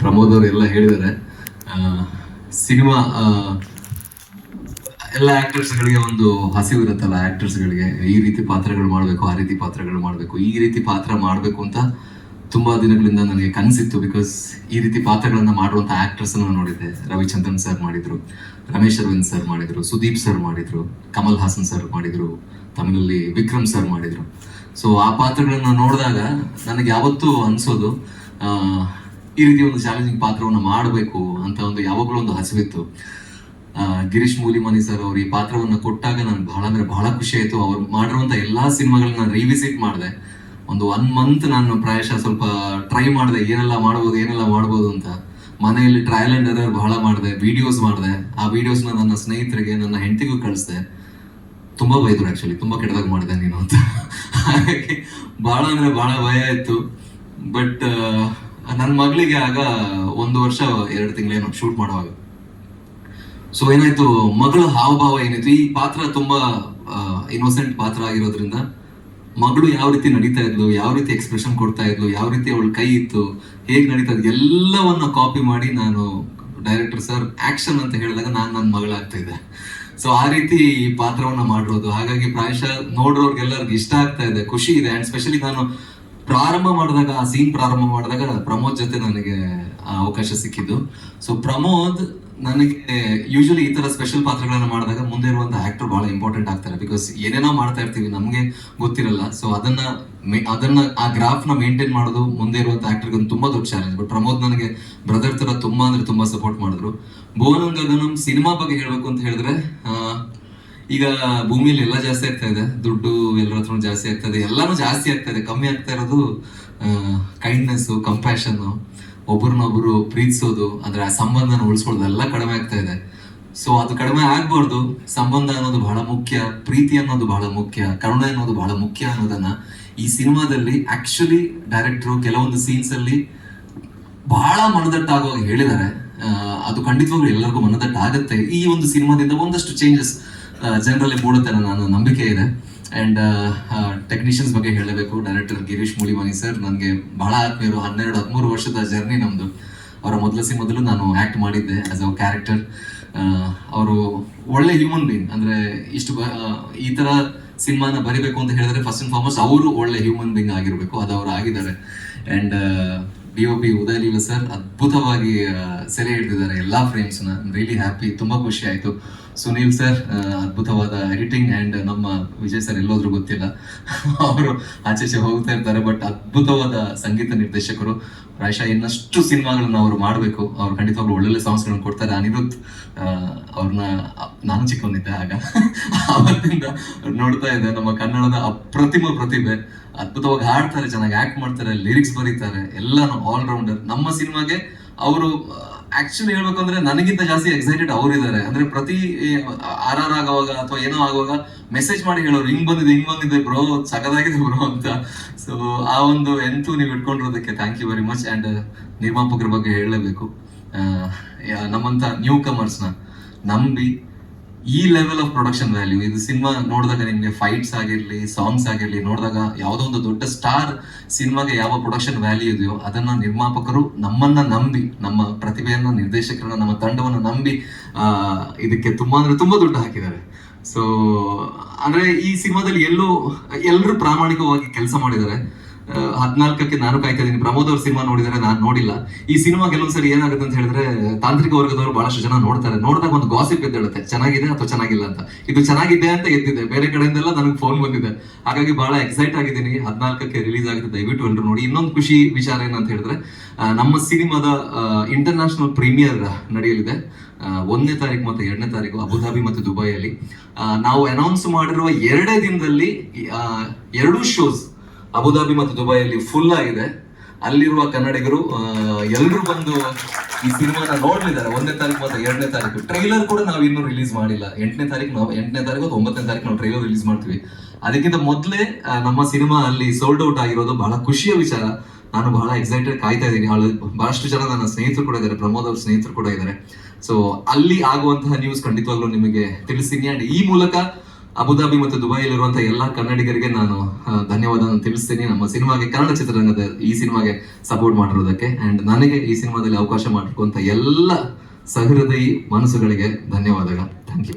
ಪ್ರಮೋದ್ ಅವರು ಎಲ್ಲ ಹೇಳಿದ್ದಾರೆ ಸಿನಿಮಾ ಎಲ್ಲ ಆಕ್ಟರ್ಸ್ಗಳಿಗೆ ಒಂದು ಹಸಿವು ಇರುತ್ತಲ್ಲ ಆಕ್ಟರ್ಸ್ಗಳಿಗೆ. ಈ ರೀತಿ ಪಾತ್ರಗಳು ಮಾಡಬೇಕು, ಆ ರೀತಿ ಪಾತ್ರಗಳು ಮಾಡಬೇಕು, ಈ ರೀತಿ ಪಾತ್ರ ಮಾಡಬೇಕು ಅಂತ ತುಂಬಾ ದಿನಗಳಿಂದ ನನಗೆ ಕನಸಿತ್ತು ಬಿಕಾಸ್ ಈ ರೀತಿ ಪಾತ್ರಗಳನ್ನು ಮಾಡುವಂತ ಆಕ್ಟರ್ಸ್ ನಾನು ನೋಡಿದ್ದೆ. ರವಿಚಂದ್ರನ್ ಸರ್ ಮಾಡಿದ್ರು, ರಮೇಶ್ ಅರವಿಂದ್ ಸರ್ ಮಾಡಿದ್ರು, ಸುದೀಪ್ ಸರ್ ಮಾಡಿದ್ರು, ಕಮಲ್ ಹಾಸನ್ ಸರ್ ಮಾಡಿದ್ರು, ತಮಿಳಲ್ಲಿ ವಿಕ್ರಮ್ ಸರ್ ಮಾಡಿದ್ರು. ಸೊ ಆ ಪಾತ್ರಗಳನ್ನು ನೋಡಿದಾಗ ನನಗೆ ಯಾವತ್ತೂ ಅನ್ಸೋದು ಈ ರೀತಿ ಒಂದು ಚಾಲೆಂಜಿಂಗ್ ಪಾತ್ರವನ್ನು ಮಾಡಬೇಕು ಅಂತ ಒಂದು ಯಾವಾಗಲೂ ಒಂದು ಹಸಿವಿತ್ತು ಗಿರೀಶ್ ಮೂಲಿಮನಿ ಸರ್ ಅವ್ರು ಈ ಪಾತ್ರವನ್ನು ಕೊಟ್ಟಾಗ ನಾನು ಬಹಳ ಅಂದ್ರೆ ಬಹಳ ಖುಷಿ ಆಯ್ತು. ಅವ್ರು ಮಾಡಿರುವಂತ ಎಲ್ಲಾ ಸಿನಿಮಾಗಳನ್ನ ನಾನು ರಿವಿಸಿಟ್ ಮಾಡಿದೆ. ಒಂದು ಒನ್ ಮಂತ್ ನಾನು ಪ್ರಾಯಶಃ ಸ್ವಲ್ಪ ಟ್ರೈ ಮಾಡಿದೆ. ಏನೆಲ್ಲ ಮಾಡ್ಬೋದು ಏನೆಲ್ಲ ಮಾಡ್ಬೋದು ಅಂತ. ಮನೆಯಲ್ಲಿ ಟ್ರಯಲ್ ಅಂಡ್ ಎರರ್ ಬಹಳ ಮಾಡಿದೆ. ವಿಡಿಯೋಸ್ ಮಾಡಿದೆ. ಆ ವಿಡಿಯೋಸ್ನ ನನ್ನ ಸ್ನೇಹಿತರಿಗೆ, ನನ್ನ ಹೆಂಡತಿಗೂ ಕಳಿಸ್ದೆ. ತುಂಬಾ ಭಯದ್ರು ಆಕ್ಚುಲಿ ತುಂಬಾ ಕೆಟ್ಟದಾಗ ಮಾಡಿದೆ ನೀನು ಅಂತ. ಹಾಗಾಗಿ ಬಹಳ ಅಂದ್ರೆ ಬಹಳ ಭಯ ಇತ್ತು ಬಟ್ ನನ್ನ ಮಗಳಿಗೆ ಆಗ ಒಂದು ವರ್ಷ, ಎರಡು ತಿಂಗಳೇನು ಶೂಟ್ ಮಾಡುವಾಗ. ಸೊ ಏನಾಯ್ತು, ಮಗಳ ಹಾವಭಾವ ಏನಾಯ್ತು? ಈ ಪಾತ್ರ ತುಂಬಾ ಇನ್ನೋಸೆಂಟ್ ಪಾತ್ರ ಆಗಿರೋದ್ರಿಂದ ಮಗಳು ಯಾವ ರೀತಿ ನಡೀತಾ ಇದ್ಲು, ಯಾವ ರೀತಿ ಎಕ್ಸ್ಪ್ರೆಷನ್ ಕೊಡ್ತಾ ಇದ್ಲು, ಯಾವ ರೀತಿ ಅವಳು ಕೈ ಇತ್ತು, ಹೇಗ್ ನಡೀತಾ ಇದ್ಲು, ಎಲ್ಲವನ್ನ ಕಾಪಿ ಮಾಡಿ ನಾನು ಡೈರೆಕ್ಟರ್ ಸರ್ ಆಕ್ಷನ್ ಅಂತ ಹೇಳಿದಾಗ ನಾನು ನನ್ನ ಮಗಳಾಗ್ತಾ ಇದ್ದೆ. ಸೊ ಆ ರೀತಿ ಈ ಪಾತ್ರವನ್ನ ಮಾಡಿರೋದು. ಹಾಗಾಗಿ ಪ್ರಾಯಶಃ ನೋಡೋರ್ಗೆಲ್ಲರಿಗೂ ಇಷ್ಟ ಆಗ್ತಾ ಇದೆ, ಖುಷಿ ಇದೆ. ಅಂಡ್ ಸ್ಪೆಷಲಿ ನಾನು ಪ್ರಾರಂಭ ಮಾಡಿದಾಗ, ಆ ಸೀನ್ ಪ್ರಾರಂಭ ಮಾಡಿದಾಗ ಪ್ರಮೋದ್ ಜೊತೆ ನನಗೆ ಆ ಅವಕಾಶ ಸಿಕ್ಕಿದ್ದು. ಸೊ ಪ್ರಮೋದ್ ನನಗೆ ಯೂಶಲಿ ಈ ತರ ಸ್ಪೆಷಲ್ ಪಾತ್ರಗಳನ್ನ ಮಾಡಿದಾಗ ಮುಂದೆ ಇರುವಂತ ಆಕ್ಟರ್ ಬಹಳ ಇಂಪಾರ್ಟೆಂಟ್ ಆಗ್ತಾರೆ. ಬಿಕಾಸ್ ಏನೇನೋ ಮಾಡ್ತಾ ಇರ್ತೀವಿ, ನಮಗೆ ಗೊತ್ತಿರಲ್ಲ. ಸೊ ಅದನ್ನ ಅದನ್ನ ಆ ಗ್ರಾಫ್ನ ಮೇಂಟೈನ್ ಮಾಡೋದು ಮುಂದೆ ಇರುವಂತ ಆಕ್ಟರ್ಗೆ ಒಂದು ತುಂಬಾ ದೊಡ್ಡ ಚಾಲೆಂಜ್ ಬಟ್ ಪ್ರಮೋದ್ ನನಗೆ ಬ್ರದರ್ ತರ ತುಂಬಾ ಅಂದ್ರೆ ತುಂಬಾ ಸಪೋರ್ಟ್ ಮಾಡಿದ್ರು. ಭುವನಂ ಸಿನಿಮಾ ಬಗ್ಗೆ ಹೇಳ್ಬೇಕು ಅಂತ ಹೇಳಿದ್ರೆ ಈಗ ಭೂಮಿಯಲ್ಲಿ ಎಲ್ಲ ಜಾಸ್ತಿ ಆಗ್ತಾ ಇದೆ. ದುಡ್ಡು ಎಲ್ಲರ ಹತ್ರ ಜಾಸ್ತಿ ಆಗ್ತಾ ಇದೆ. ಎಲ್ಲಾನು ಜಾಸ್ತಿ ಆಗ್ತಾ ಇದೆ. ಕಮ್ಮಿ ಆಗ್ತಾ ಇರೋದು ಕೈಂಡ್ನೆಸ್ ಕಂಪ್ಯಾಷನ್ ಒಬ್ರನ್ನೊಬ್ರು ಪ್ರೀತಿಸೋದು, ಅಂದ್ರೆ ಆ ಸಂಬಂಧನ ಉಳಿಸ್ಕೊಳ್ಳೋದು ಎಲ್ಲ ಕಡಿಮೆ ಆಗ್ತಾ ಇದೆ. ಸೊ ಅದು ಕಡಿಮೆ ಆಗ್ಬಾರ್ದು. ಸಂಬಂಧ ಅನ್ನೋದು ಬಹಳ ಮುಖ್ಯ. ಪ್ರೀತಿ ಅನ್ನೋದು ಬಹಳ ಮುಖ್ಯ. ಕರುಣೆ ಅನ್ನೋದು ಬಹಳ ಮುಖ್ಯ ಅನ್ನೋದನ್ನ ಈ ಸಿನಿಮಾದಲ್ಲಿ ಆಕ್ಚುಲಿ ಡೈರೆಕ್ಟರ್ ಕೆಲವೊಂದು ಸೀನ್ಸ್ ಅಲ್ಲಿ ಬಹಳ ಮನದಟ್ಟಾಗುವಾಗ ಹೇಳಿದ್ದಾರೆ. ಅದು ಖಂಡಿತವಾಗ್ಲೂ ಎಲ್ಲರಿಗೂ ಮನದಟ್ಟಾಗತ್ತೆ. ಈ ಒಂದು ಸಿನಿಮಾದಿಂದ ಒಂದಷ್ಟು ಚೇಂಜಸ್ ಜನರಲ್ಲಿ ಮೂಡುತ್ತೆ ನನ್ನ ನಂಬಿಕೆ ಇದೆ. ಆ್ಯಂಡ್ ಟೆಕ್ನಿಷಿಯನ್ಸ್ ಬಗ್ಗೆ ಹೇಳಬೇಕು. ಡೈರೆಕ್ಟರ್ ಗಿರೀಶ್ ಮುಳಿವಾನಿ ಸರ್ ನನಗೆ ಬಹಳ ಆತ್ಮೀಯರು ಹನ್ನೆರಡು, ಹದಿಮೂರು ವರ್ಷದ ಜರ್ನಿ ನಮ್ಮದು ಅವರ ಮೊದಲ ಮೊದಲು ನಾನು ಆ್ಯಕ್ಟ್ ಮಾಡಿದ್ದೆ ಆ್ಯಸ್ ಅ ಕ್ಯಾರೆಕ್ಟರ್ ಅವರು ಒಳ್ಳೆ ಹ್ಯೂಮನ್ ಬೀಯಿಂಗ್ ಅಂದರೆ ಇಷ್ಟು ಬ- ಈ ಥರ ಸಿನಿಮಾನ ಬರಿಬೇಕು ಅಂತ ಹೇಳಿದ್ರೆ ಫಸ್ಟ್ ಅಂಡ್ ಫಾರ್ಮೋಸ್ಟ್ ಅವರು ಒಳ್ಳೆ ಹ್ಯೂಮನ್ ಬೀಯಿಂಗ್ ಆಗಿರಬೇಕು. ಅದು ಅವರು ಆಗಿದ್ದಾರೆ. And D O P Udaya Leela sir ಅದ್ಭುತವಾಗಿ ಸೆರೆ ಹಿಡಿದಿದ್ದಾರೆ. ಎಲ್ಲ ಫ್ರೇಮ್ಸ್ನ ರಿಯಲಿ ಹ್ಯಾಪಿ ತುಂಬ ಖುಷಿ ಆಯ್ತು. ಸುನೀಲ್ ಸರ್ ಅದ್ಭುತವಾದ ಎಡಿಟಿಂಗ್ ಅಂಡ್ ನಮ್ಮ ವಿಜಯ್ ಸರ್ ಎಲ್ಲೋದ್ರೂ ಗೊತ್ತಿಲ್ಲ. ಅವರು ಆಚೆ ಈಚೆ ಹೋಗ್ತಾ ಇರ್ತಾರೆ ಬಟ್ ಅದ್ಭುತವಾದ ಸಂಗೀತ ನಿರ್ದೇಶಕರು. ಪ್ರಾಯಶಃ ಇನ್ನಷ್ಟು ಸಿನಿಮಾಗಳನ್ನ ಅವರು ಮಾಡಬೇಕು. ಅವ್ರು ಖಂಡಿತವಾಗ್ಲೂ ಒಳ್ಳೊಳ್ಳೆ ಸಾಂಗ್ಸ್ಗಳನ್ನ ಕೊಡ್ತಾರೆ. ಅನಿರುದ್ಧ್ ಅವ್ರನ್ನ ನಾನು ಚಿಕ್ಕವನಿದ್ದೆ ಆಗ. ಅವತ್ತಿಂದ ನೋಡ್ತಾ ಇದ್ದೆ ನಮ್ಮ ಕನ್ನಡದ ಅಪ್ರತಿಮ ಪ್ರತಿಭೆ. ಅದ್ಭುತವಾಗಿ ಹಾಡ್ತಾರೆ, ಚೆನ್ನಾಗಿ ಆಕ್ಟ್ ಮಾಡ್ತಾರೆ ಲಿರಿಕ್ಸ್ ಬರೀತಾರೆ. ಎಲ್ಲಾನು ಆಲ್ರೌಂಡರ್ ನಮ್ಮ ಸಿನಿಮಾಗೆ ಅವರು ಆಕ್ಚುಲಿ ಹೇಳ್ಬೇಕಂದ್ರೆ ನನಗಿಂತ ಜಾಸ್ತಿ ಎಕ್ಸೈಟೆಡ್ ಅವರಿದ್ದಾರೆ. ಅಂದ್ರೆ ಪ್ರತಿ ಆರ್ ಆರ್ ಆಗುವಾಗ ಅಥವಾ ಏನೋ ಆಗುವಾಗ ಮೆಸೇಜ್ ಮಾಡಿ ಹೇಳೋರು, ಹಿಂಗ್ ಬಂದಿದೆ ಹಿಂಗ್ ಬಂದಿದೆ ಬ್ರೋ ಸಗದಾಗಿದೆ ಬ್ರೋ ಅಂತ. ಸೊ ಆ ಒಂದು ಎಂತೂ ನೀವು ಇಟ್ಕೊಂಡಿರೋದಕ್ಕೆ thank you very much and ನಿರ್ಮಾಪಕರ ಬಗ್ಗೆ ಹೇಳಲೇಬೇಕು. ನಮ್ಮಂತ ನ್ಯೂ ಕಮರ್ಸ್ನ ನಂಬಿ ಈ ಲೆವೆಲ್ ಆಫ್ ಪ್ರೊಡಕ್ಷನ್ ವ್ಯಾಲ್ಯೂ ಇದು ಸಿನಿಮಾ ನೋಡಿದಾಗ ನಿಮಗೆ ಫೈಟ್ಸ್ ಆಗಿರಲಿ ಸಾಂಗ್ಸ್ ಆಗಿರಲಿ, ನೋಡಿದಾಗ ಯಾವುದೋ ಒಂದು ದೊಡ್ಡ ಸ್ಟಾರ್ ಸಿನಿಮಾಗೆ ಯಾವ ಪ್ರೊಡಕ್ಷನ್ ವ್ಯಾಲ್ಯೂ ಇದೆಯೋ ಅದನ್ನ ನಿರ್ಮಾಪಕರು ನಮ್ಮನ್ನ ನಂಬಿ, ನಮ್ಮ ಪ್ರತಿಭೆಯನ್ನ, ನಿರ್ದೇಶಕರನ್ನ, ನಮ್ಮ ತಂಡವನ್ನು ನಂಬಿ ಇದಕ್ಕೆ ತುಂಬಾ ಅಂದ್ರೆ ತುಂಬಾ ದುಡ್ಡು ಹಾಕಿದ್ದಾರೆ. ಸೊ ಅಂದ್ರೆ ಈ ಸಿನಿಮಾದಲ್ಲಿ ಎಲ್ಲೂ, ಎಲ್ಲರೂ ಪ್ರಾಮಾಣಿಕವಾಗಿ ಕೆಲಸ ಮಾಡಿದ್ದಾರೆ. ಹದಿನಾಲ್ಕಕ್ಕೆ ನಾನು ಕಾಯ್ತಾ ಇದ್ದೀನಿ ಪ್ರಮೋದ್ ಅವ್ರ ಸಿನಿಮಾ ನೋಡಿದರೆ ನಾನು ನೋಡಿಲ್ಲ. ಈ ಸಿನಿಮಾ ಕೆಲವೊಂದ್ಸರಿ ಏನಾಗುತ್ತೆ ಅಂತ ಹೇಳಿದ್ರೆ, ತಾಂತ್ರಿಕ ವರ್ಗದವರು ಬಹಳಷ್ಟು ಜನ ನೋಡ್ತಾರೆ. ನೋಡಿದಾಗ ಒಂದು ಗಾಸಿಪ್ ಎದ್ದೇಳುತ್ತೆ ಚೆನ್ನಾಗಿದೆ ಅಥವಾ ಚೆನ್ನಾಗಿಲ್ಲ ಅಂತ. ಇದು ಚೆನ್ನಾಗಿದೆ ಅಂತ ಎದ್ದಿದೆ. ಬೇರೆ ಕಡೆಯಿಂದೆಲ್ಲ ನನಗೆ ಫೋನ್ ಬಂದಿದೆ. ಹಾಗಾಗಿ ಬಹಳ ಎಕ್ಸೈಟ್ ಆಗಿದ್ದೀನಿ. ಹದಿನಾಲ್ಕಕ್ಕೆ ರಿಲೀಸ್ ಆಗುತ್ತೆ. ದಯವಿಟ್ಟು ಎಲ್ಲರೂ ನೋಡಿ. ಇನ್ನೊಂದು ಖುಷಿ ವಿಚಾರ ಏನಂತ ಹೇಳಿದ್ರೆ ನಮ್ಮ ಸಿನಿಮಾದ ಇಂಟರ್ನ್ಯಾಷನಲ್ ಪ್ರೀಮಿಯರ್ ನಡೆಯಲಿದೆ. ಒಂದನೇ ತಾರೀಕು ಮತ್ತು ಎರಡನೇ ತಾರೀಕು ಅಬುಧಾಬಿ ಮತ್ತು ದುಬೈಯಲ್ಲಿ. ನಾವು ಅನೌನ್ಸ್ ಮಾಡಿರುವ ಎರಡೇ ದಿನದಲ್ಲಿ ಎರಡೂ ಶೋಸ್ ಅಬುಧಾಬಿ ಮತ್ತು ದುಬೈಯಲ್ಲಿ ಫುಲ್ ಆಗಿದೆ. ಅಲ್ಲಿರುವ ಕನ್ನಡಿಗರು ಎಲ್ಲರೂ ಬಂದು ಈ ಸಿನಿಮಾನ ನೋಡ್ಲಿದ್ದಾರೆ. ಒಂದನೇ ತಾರೀಕು ಮತ್ತು ಎರಡನೇ ತಾರೀಕು. ಟ್ರೈಲರ್ ಕೂಡ ನಾವು ಇನ್ನೂ ರಿಲೀಸ್ ಮಾಡಿಲ್ಲ. ಎಂಟನೇ ತಾರೀಕು ನಾವು ಎಂಟನೇ ತಾರೀಕು ಅಥವಾ ಒಂಬತ್ತನೇ ತಾರೀಕು ನಾವು ಟ್ರೈಲರ್ ರಿಲೀಸ್ ಮಾಡ್ತೀವಿ. ಅದಕ್ಕಿಂತ ಮೊದಲೇ ನಮ್ಮ ಸಿನಿಮಾ ಅಲ್ಲಿ ಸೋಲ್ಡ್ ಔಟ್ ಆಗಿರೋದು ಬಹಳ ಖುಷಿಯ ವಿಚಾರ. ನಾನು ಬಹಳ ಎಕ್ಸೈಟೆಡ್ ಕಾಯ್ತಾ ಇದ್ದೀನಿ. ಅವಳು ಬಹಳಷ್ಟು ಜನ ನನ್ನ ಸ್ನೇಹಿತರು ಕೂಡ ಇದ್ದಾರೆ. ಪ್ರಮೋದ್ ಅವ್ರ ಸ್ನೇಹಿತರು ಕೂಡ ಇದ್ದಾರೆ. ಸೊ ಅಲ್ಲಿ ಆಗುವಂತಹ ನ್ಯೂಸ್ ಖಂಡಿತವಾಗ್ಲೂ ನಿಮಗೆ ತಿಳಿಸ್ತೀನಿ ಅಂಡ್ ಈ ಮೂಲಕ ಅಬುದಾಬಿ ಮತ್ತು ದುಬೈಲಿರುವಂತಹ ಎಲ್ಲ ಕನ್ನಡಿಗರಿಗೆ ನಾನು ಧನ್ಯವಾದವನ್ನು ಧನ್ಯವಾದ ತಿಳಿಸ್ತೀನಿ. ನಮ್ಮ ಸಿನಿಮಾಗೆ, ಕನ್ನಡ ಚಿತ್ರರಂಗದ ಈ ಸಿನಿಮಾಗೆ ಸಪೋರ್ಟ್ ಮಾಡಿರೋದಕ್ಕೆ ಅಂಡ್ ನನಗೆ ಈ ಸಿನಿಮಾದಲ್ಲಿ ಅವಕಾಶ ಮಾಡಿರುವಂತ ಎಲ್ಲ ಸಹೃದಯಿ ಮನಸ್ಸುಗಳಿಗೆ ಧನ್ಯವಾದಗಳು. Thank you